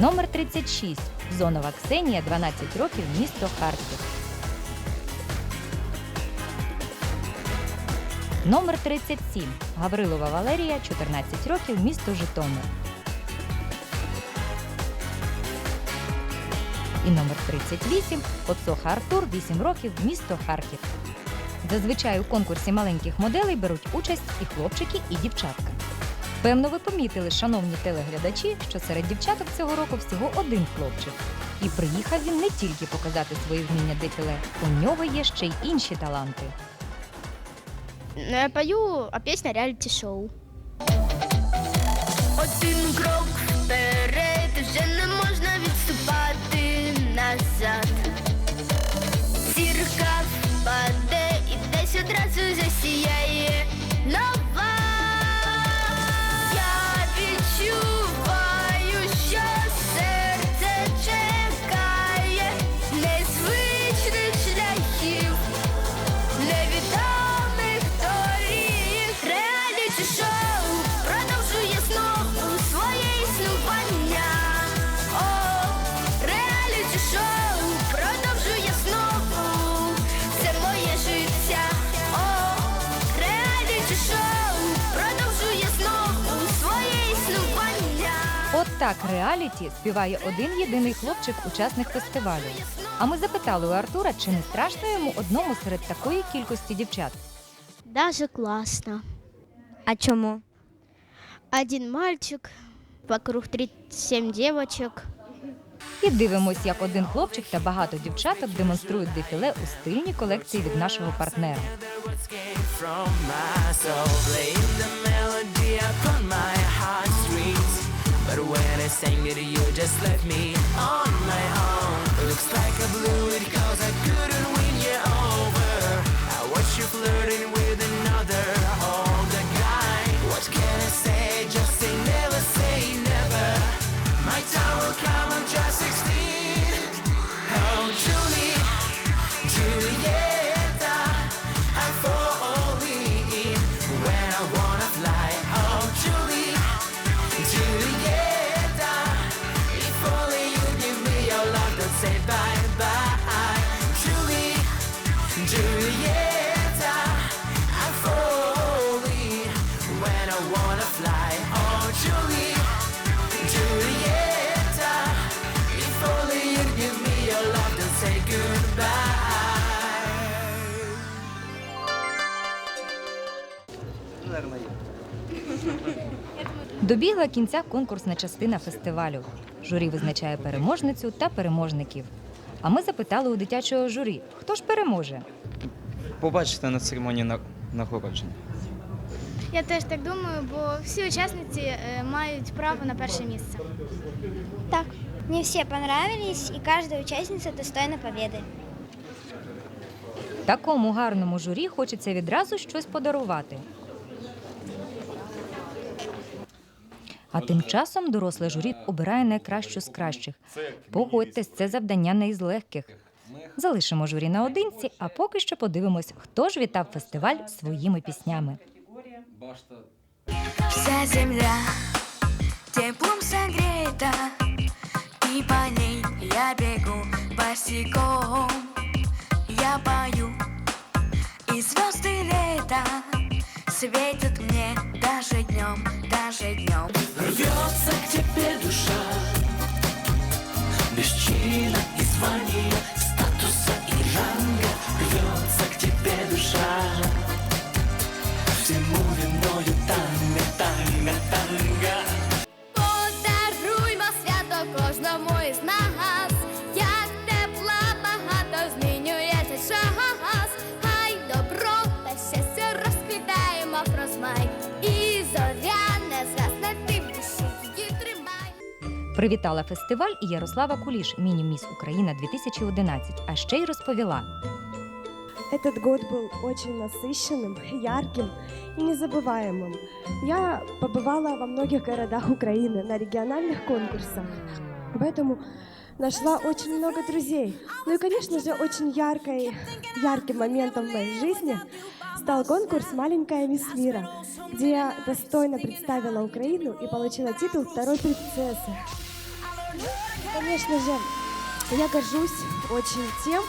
Номер 36. Зонова Ксенія, 12 років, місто Харків. Номер 37. Гаврилова Валерія, 14 років, місто Житомир. І номер 38. Коцоха Артур, 8 років, місто Харків. Зазвичай у конкурсі маленьких моделей беруть участь і хлопчики, і дівчатка. Певно, ви помітили, шановні телеглядачі, що серед дівчаток цього року всього один хлопчик. І приїхав він не тільки показати свої вміння дефіле, у нього є ще й інші таланти. Я пою, а пісня реаліті шоу. Один крок реаліті шоу продовжує знову своє існування. От так реаліті співає один єдиний хлопчик, учасник фестивалю. А ми запитали у Артура, чи не страшно йому одному серед такої кількості дівчат. Даже классно. А чому? Один мальчик, вокруг 37 девочек. І дивимось, як один хлопчик та багато дівчаток демонструють дефіле у стильній колекції від нашого партнера. But when I sang it, you just left me on my own. Looks like I blew it cause I Добігла кінця конкурсна частина фестивалю. Журі визначає переможницю та переможників. А ми запитали у дитячого журі, хто ж переможе. Побачите на церемонії на- нагородження. Я теж так думаю, бо всі учасниці е, мають право на перше місце. Так, мне все понравились, и каждая участница достойна победы. Такому гарному журі хочеться відразу щось подарувати. А тим часом доросле журі обирає найкращу з кращих. Погодьтесь, це завдання не із легких. Залишимо журі наодинці, а поки що подивимось, хто ж вітав фестиваль своїми піснями. Вся земля теплом согрета, И по ней я бегу босиком. Я пою, и звезды лета Светят мне даже днем, даже днем. Рвется к тебе душа. Без чина и звания Статуса и ранга. Рвется к тебе душа Привітала фестиваль і Ярослава Куліш, міні-міс Україна 2011, а ще й розповіла. Этот год был очень насыщенным, ярким и незабываемым. Я побывала во многих городах Украины на региональных конкурсах, поэтому нашла очень много друзей. Ну и, конечно же, очень яркой, ярким моментом в моей жизни стал конкурс «Маленькая мисс Мира», где я достойно представила Украину и получила титул второй принцессы. Конечно же, я горжусь очень тем,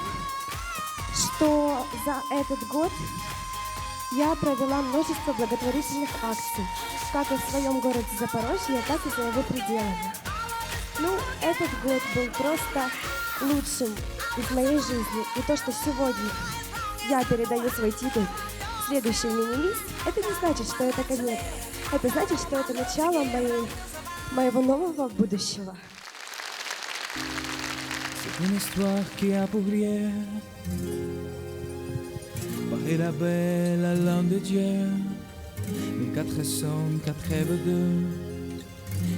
что за этот год я провела множество благотворительных акций, как и в своем городе Запорожье, так и за его пределами. Ну, этот год был просто лучшим из моей жизни. И то, что сегодня я передаю свой титул следующей мини-мисс, это не значит, что это конец. Это значит, что это начало моей, моего нового будущего. C'est une histoire qui a pour Paris la belle, la langue de Dieu 1482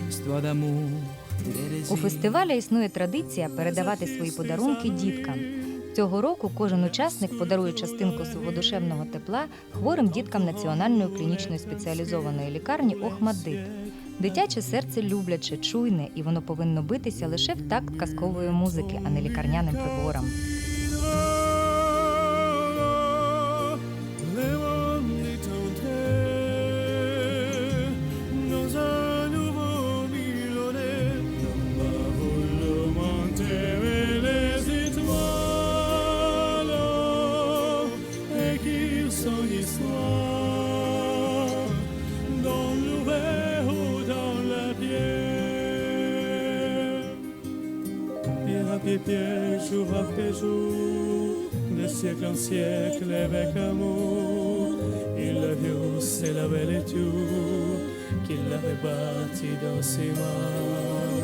Histoire d'amour У фестиваля існує традиція передавати свої подарунки діткам. Цього року кожен учасник подарує частинку свого душевного тепла хворим діткам Національної клінічної спеціалізованої лікарні Охмаддит. Дитяче серце любляче, чуйне, і воно повинно битися лише в такт казкової музики, а не лікарняним приборам. Siècle en siècle avec amour. Il a vu, c'est la belle et tout, qu'il avait bâti dans ses mains.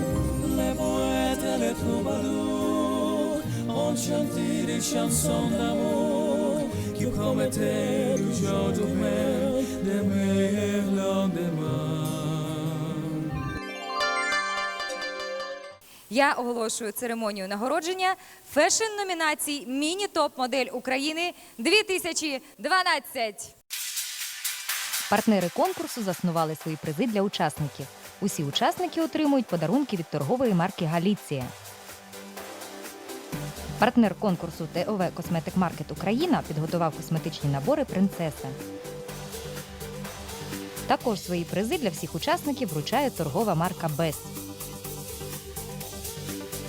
Les poètes et les troubadours ont chanté des chansons d'amour qui promettaient le jour de Я оголошую церемонію нагородження фешн номінацій Міні-топ модель України 2012. Партнери конкурсу заснували свої призи для учасників. Усі учасники отримують подарунки від торгової марки Галіція. Партнер конкурсу ТОВ Косметик Маркет Україна підготував косметичні набори Принцеса. Також свої призи для всіх учасників вручає торгова марка Бест.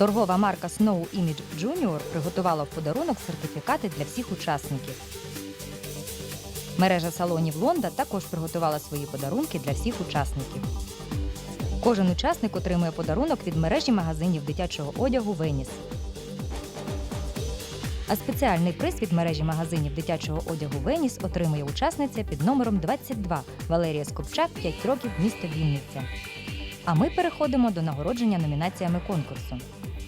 Торгова марка Snow Image Junior приготувала в подарунок сертифікати для всіх учасників. Мережа салонів Лонда також приготувала свої подарунки для всіх учасників. Кожен учасник отримує подарунок від мережі магазинів дитячого одягу Веніс. А спеціальний приз від мережі магазинів дитячого одягу Веніс отримує учасниця під номером 22 Валерія Скопчак 5 років місто Вінниця. А ми переходимо до нагородження номінаціями конкурсу.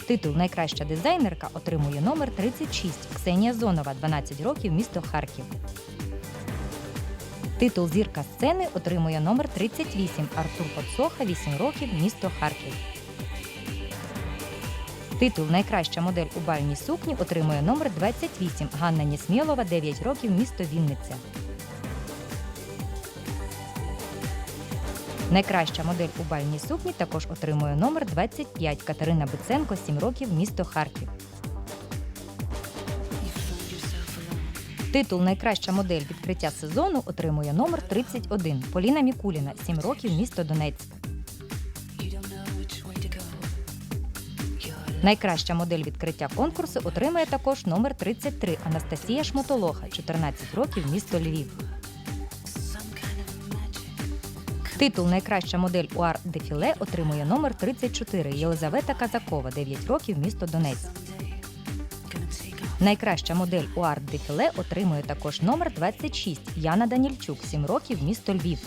Титул Найкраща дизайнерка отримує номер 36 Ксенія Зонова, 12 років, місто Харків. Титул Зірка сцени отримує номер 38 Артур Подсоха, 8 років, місто Харків. Титул Найкраща модель у бальній сукні отримує номер 28 Ганна Нісмєлова, 9 років, місто Вінниця. Найкраща модель у бальній сукні також отримує номер 25 Катерина Биценко, 7 років, місто Харків. Титул Найкраща модель відкриття сезону отримує номер 31 Поліна Мікуліна, 7 років, місто Донецьк. Найкраща модель відкриття конкурсу отримує також номер 33 Анастасія Шмотолоха, 14 років, місто Львів. Титул Найкраща модель у арт дефіле отримує номер 34 Єлизавета Казакова, 9 років, місто Донецьк. Найкраща модель у арт дефіле отримує також номер 26 Яна Данільчук, 7 років, місто Львів.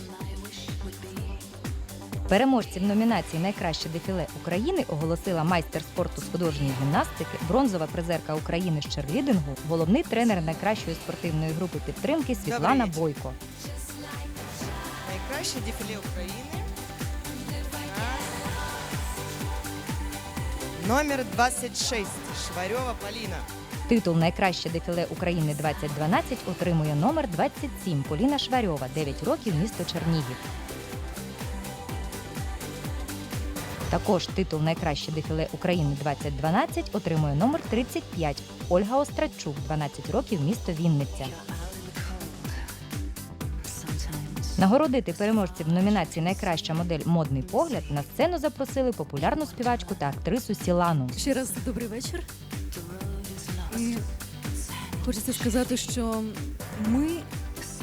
Переможців номінації Найкраще дефіле України оголосила майстер спорту з художньої гімнастики, бронзова призерка України з черлідингу, головний тренер найкращої спортивної групи підтримки Світлана. Бойко. Найкраще дефіле України. Номер 26. Шварьова Поліна. Титул Найкраще дефіле України 2012 отримує номер 27 Поліна Шварьова, 9 років, місто Чернігів. Також титул Найкраще дефіле України 2012 отримує номер 35 Ольга Острачук, 12 років, місто Вінниця. Нагородити переможців номінації Найкраща модель модний погляд на сцену запросили популярну співачку та актрису Сілану. Ще раз добрий вечір. І хочеться сказати, що ми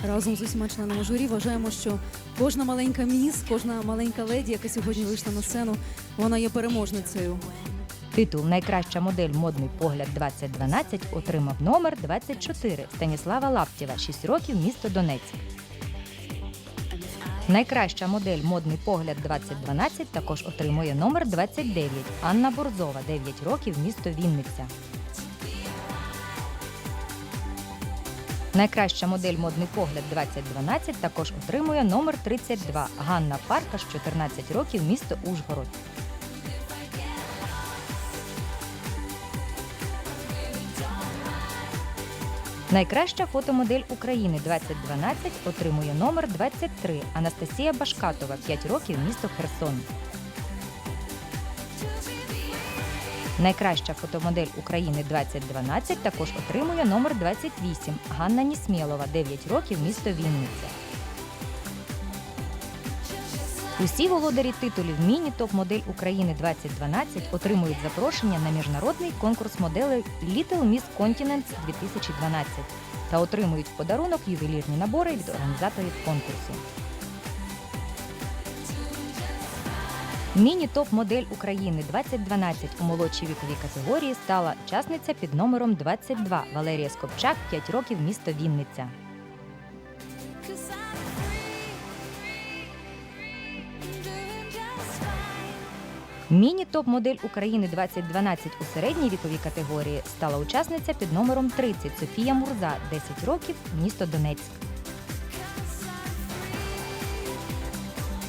разом з усіма членами журі вважаємо, що кожна маленька міс, кожна маленька леді, яка сьогодні вийшла на сцену, вона є переможницею. Титул Найкраща модель модний погляд 2012 отримав номер 24 Станіслава Лаптєва, 6 років, місто Донецьк. Найкраща модель модний погляд 2012 також отримує номер 29 Анна Борзова, 9 років, місто Вінниця. Найкраща модель модний погляд 2012 також отримує номер 32 Ганна Паркаш, 14 років, місто Ужгород. Найкраща фотомодель України 2012 отримує номер 23 Анастасія Башкатова, 5 років, місто Херсон. Найкраща фотомодель України 2012 також отримує номер 28 Ганна Нісмєлова, 9 років, місто Вінниця. Усі володарі титулів Міні Топ Модель України 2012 отримують запрошення на міжнародний конкурс моделей Little Miss Continents 2012 та отримують в подарунок ювелірні набори від організаторів конкурсу. Міні Топ Модель України 2012 у молодшій віковій категорії стала учасниця під номером 22 Валерія Скопчак, 5 років, місто Вінниця. Міні топ модель України 2012 у середній віковій категорії стала учасниця під номером 30 Софія Мурза, 10 років, місто Донецьк.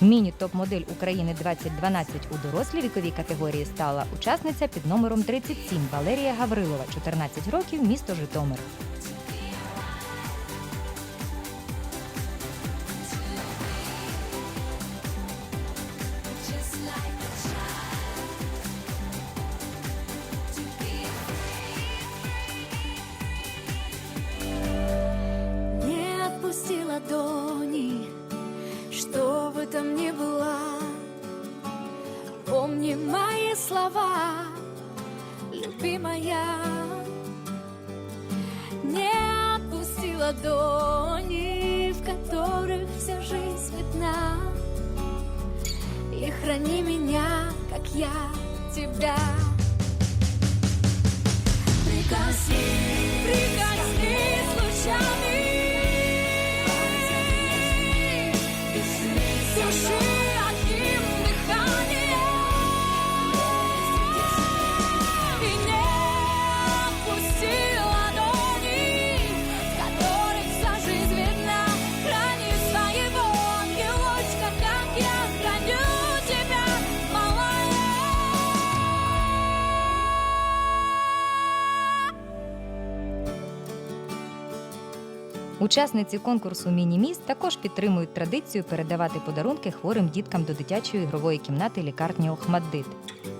Міні топ модель України 2012 у дорослій віковій категорії стала учасниця під номером 37 Валерія Гаврилова, 14 років, місто Житомир. Там ни было. Помни мои слова, любимая. Не отпусти ладони, в которых вся жизнь видна. И храни меня, как я тебя. Прикоснись, прикоснись лучами Учасниці конкурсу Міні-Міс також підтримують традицію передавати подарунки хворим діткам до дитячої ігрової кімнати лікарні Охмаддит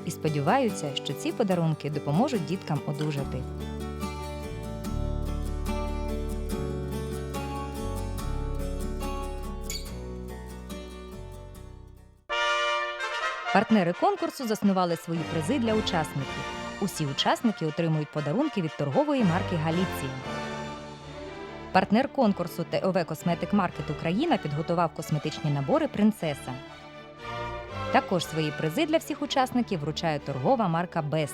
і сподіваються, що ці подарунки допоможуть діткам одужати. Партнери конкурсу заснували свої призи для учасників. Усі учасники отримують подарунки від торгової марки Галіція. Партнер конкурсу ТОВ Косметик Маркет Україна підготував косметичні набори Принцеса. Також свої призи для всіх учасників вручає торгова марка Бес.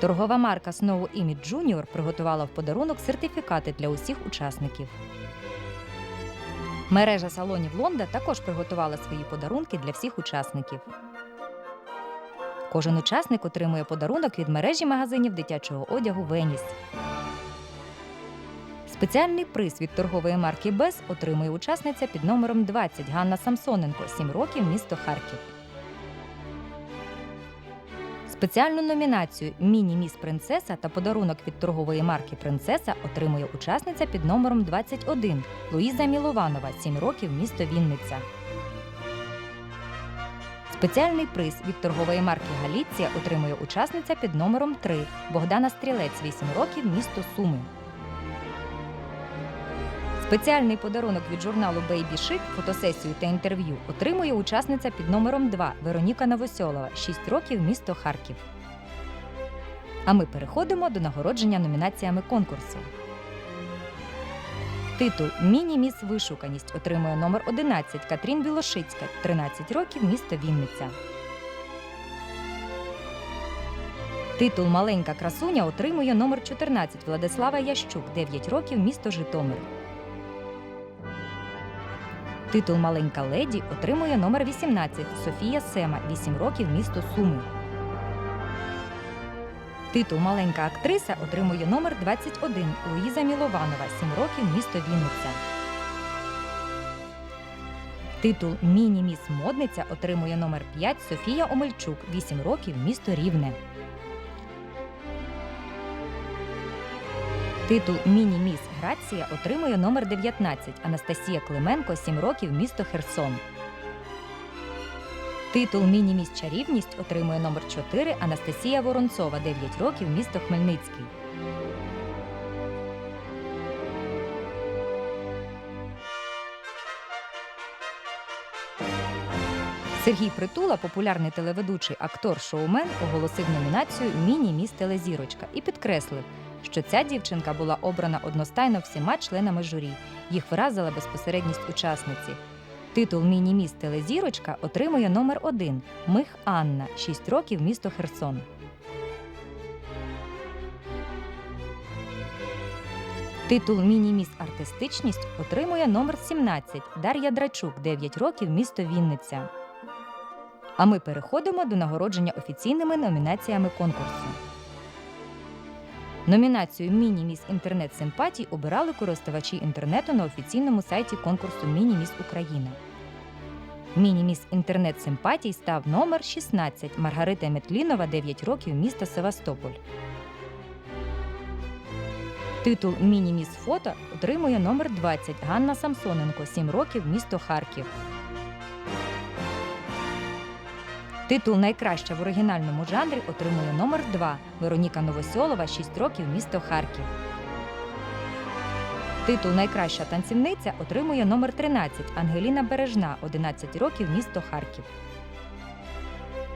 Торгова марка Snow Image Junior приготувала в подарунок сертифікати для усіх учасників. Мережа салонів Лонда також приготувала свої подарунки для всіх учасників. Кожен учасник отримує подарунок від мережі магазинів дитячого одягу Веніс. Спеціальний приз від торгової марки Бес отримує учасниця під номером 20 Ганна Самсоненко, 7 років, місто Харків. Спеціальну номінацію Міні-міс Принцеса та подарунок від торгової марки Принцеса отримує учасниця під номером 21 Луїза Мілованова, 7 років, місто Вінниця. Спеціальний приз від торгової марки Галіція отримує учасниця під номером 3 Богдана Стрілець, 8 років, місто Суми. Спеціальний подарунок від журналу Baby Chic, фотосесію та інтерв'ю отримує учасниця під номером 2 Вероніка Новосьолова, 6 років, місто Харків. А ми переходимо до нагородження номінаціями конкурсу. Титул Міні-міс Вишуканість отримує номер 11 Катрін Білошицька, 13 років, місто Вінниця. Титул Маленька красуня отримує номер 14 Владислава Ящук, 9 років, місто Житомир. Титул Маленька леді отримує номер 18 Софія Сема, 8 років, місто Суми. Титул Маленька актриса отримує номер 21 Луїза Мілованова, 7 років, місто Вінниця. Титул Міні-міс модниця отримує номер 5 Софія Омельчук, 8 років, місто Рівне. Титул Міні-міс Грація отримує номер 19 Анастасія Клименко, 7 років, місто Херсон. Титул Міні-міс Чарівність отримує номер 4 Анастасія Воронцова, 9 років, місто Хмельницький. Сергій Притула, популярний телеведучий актор-шоумен, оголосив номінацію Міні-міс Телезірочка і підкреслив, що ця дівчинка була обрана одностайно всіма членами журі. Їх вразила безпосередність учасниці. Титул Міні-міс Телезірочка отримує номер 1 Мих Анна, 6 років, місто Херсон. Титул Міні-міс Артистичність отримує номер 17 Дар'я Драчук, 9 років, місто Вінниця. А ми переходимо до нагородження офіційними номінаціями конкурсу. Номінацію Міні-міс інтернет симпатій обирали користувачі інтернету на офіційному сайті конкурсу Міні-міс Україна. Міні-міс інтернет симпатій став номер 16 Маргарита Метлінова, 9 років, місто Севастополь. Титул Міні-міс фото отримує номер 20 Ганна Самсоненко, 7 років, місто Харків. Титул Найкраща в оригінальному жанрі отримує номер 2 Вероніка Новосьолова, 6 років, місто Харків. Титул Найкраща танцівниця отримує номер 13 Ангеліна Бережна, 11 років, місто Харків.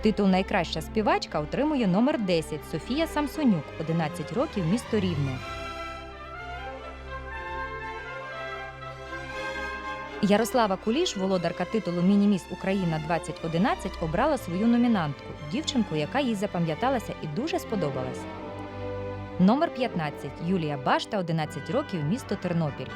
Титул Найкраща співачка отримує номер 10 Софія Самсонюк, 11 років, місто Рівне. Ярослава Куліш, володарка титулу Мініміс Україна 2011, обрала свою номінантку дівчинку, яка їй запам'яталася і дуже сподобалась. Номер 15 Юлія Башта, 11 років, місто Тернопіль.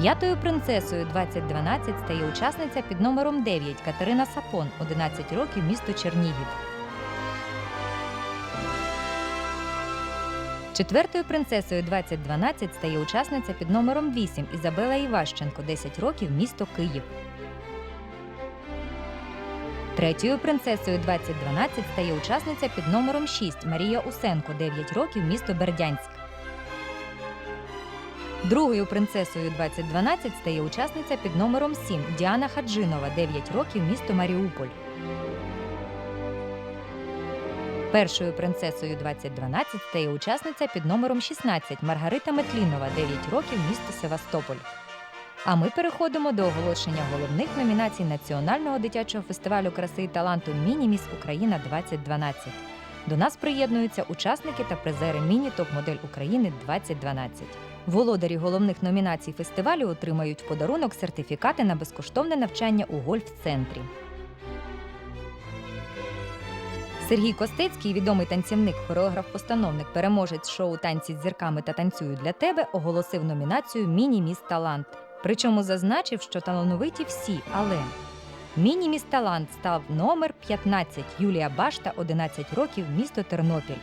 П'ятою принцесою 2012 стає учасниця під номером 9 Катерина Сапон, 11 років, місто Чернігів. Четвертою принцесою 2012 стає учасниця під номером 8 Ізабела Іващенко, 10 років, місто Київ. Третьою принцесою 2012 стає учасниця під номером 6 Марія Усенко, 9 років, місто Бердянськ. Другою принцесою 2012 стає учасниця під номером 7 Діана Хаджинова, 9 років, місто Маріуполь. Першою принцесою 2012 стає учасниця під номером 16 Маргарита Метлінова, 9 років, місто Севастополь. А ми переходимо до оголошення головних номінацій Національного дитячого фестивалю краси і таланту Міні-міс Україна 2012. До нас приєднуються учасники та призери міні топ-модель України 2012. Володарі головних номінацій фестивалю отримають в подарунок сертифікати на безкоштовне навчання у гольф-центрі. Сергій Костецький, відомий танцівник, хореограф-постановник, переможець шоу Танці з зірками та танцюю для тебе, оголосив номінацію Міні-міс Талант. Причому зазначив, що талановиті всі, але Міні-міс Талант став номер 15 Юлія Башта, 11 років, місто Тернопіль.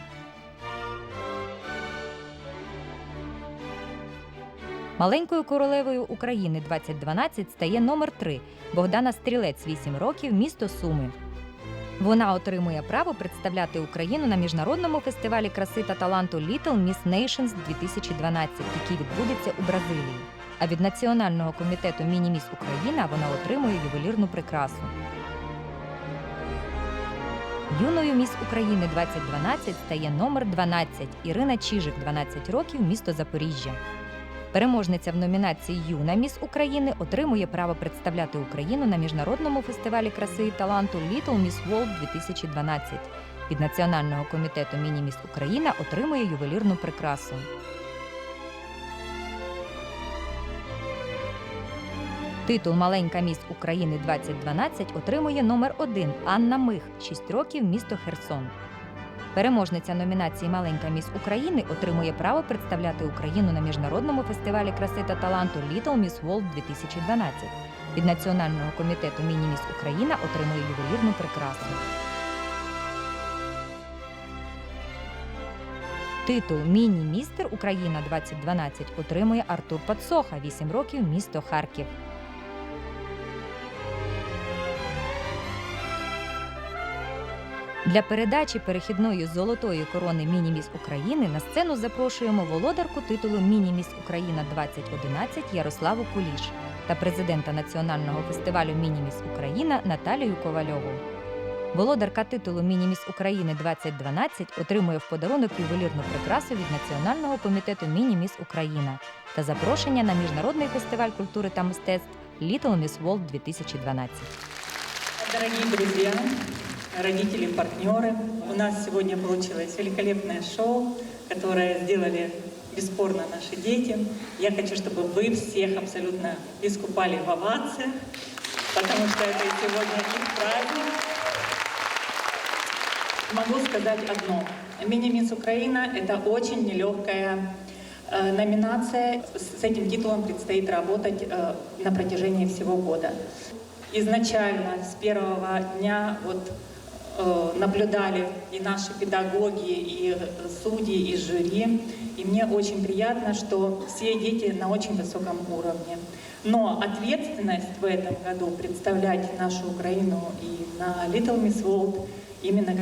Маленькою королевою України 2012 стає номер 3 Богдана Стрілець, 8 років, місто Суми. Вона отримує право представляти Україну на міжнародному фестивалі краси та таланту Little Miss Nations 2012, який відбудеться у Бразилії. А від Національного комітету Міні-міс Україна вона отримує ювелірну прикрасу. Юною міс України 2012 стає номер 12 Ірина Чижик, 12 років, місто Запоріжжя. Переможниця в номінації Юна міс України отримує право представляти Україну на міжнародному фестивалі краси і таланту Little Miss World 2012. Від Національного комітету Міні-міс Україна отримує ювелірну прикрасу. Титул Маленька міс України 2012 отримує номер 1 Анна Мих, 6 років, місто Херсон. Переможниця номінації Маленька міс України отримує право представляти Україну на міжнародному фестивалі краси та таланту Little Miss World 2012. Від Національного комітету Міні-міс Україна отримує ювелірну прикрасу. Титул Міні-містер Україна 2012 отримує Артур Пацоха, 8 років, місто Харків. Для передачі перехідної золотої корони Мініміс України на сцену запрошуємо володарку титулу Мініміс Україна 2011 Ярославу Куліш та президента Національного фестивалю Мініміс Україна Наталію Ковальову. Володарка титулу Мініміс України 2012 отримує в подарунок ювелірну прикрасу від Національного комітету Мініміс Україна та запрошення на міжнародний фестиваль культури та мистецтв Little Miss World 2012. Дорогие друзья, родители, партнеры, у нас сегодня получилось великолепное шоу, которое сделали бесспорно наши дети. Я хочу, чтобы вы всех абсолютно искупали в овациях, потому что это сегодня их праздник. Могу сказать одно. Мини-мисс Украина – это очень нелегкая э, номинация. С этим титулом предстоит работать э, на протяжении всего года. Изначально с первого дня вот наблюдали и наши педагоги, и судьи, и жюри. И мне очень приятно, что все дети на очень высоком уровне. Но ответственность в этом году представлять нашу Украину и на Little Miss World именно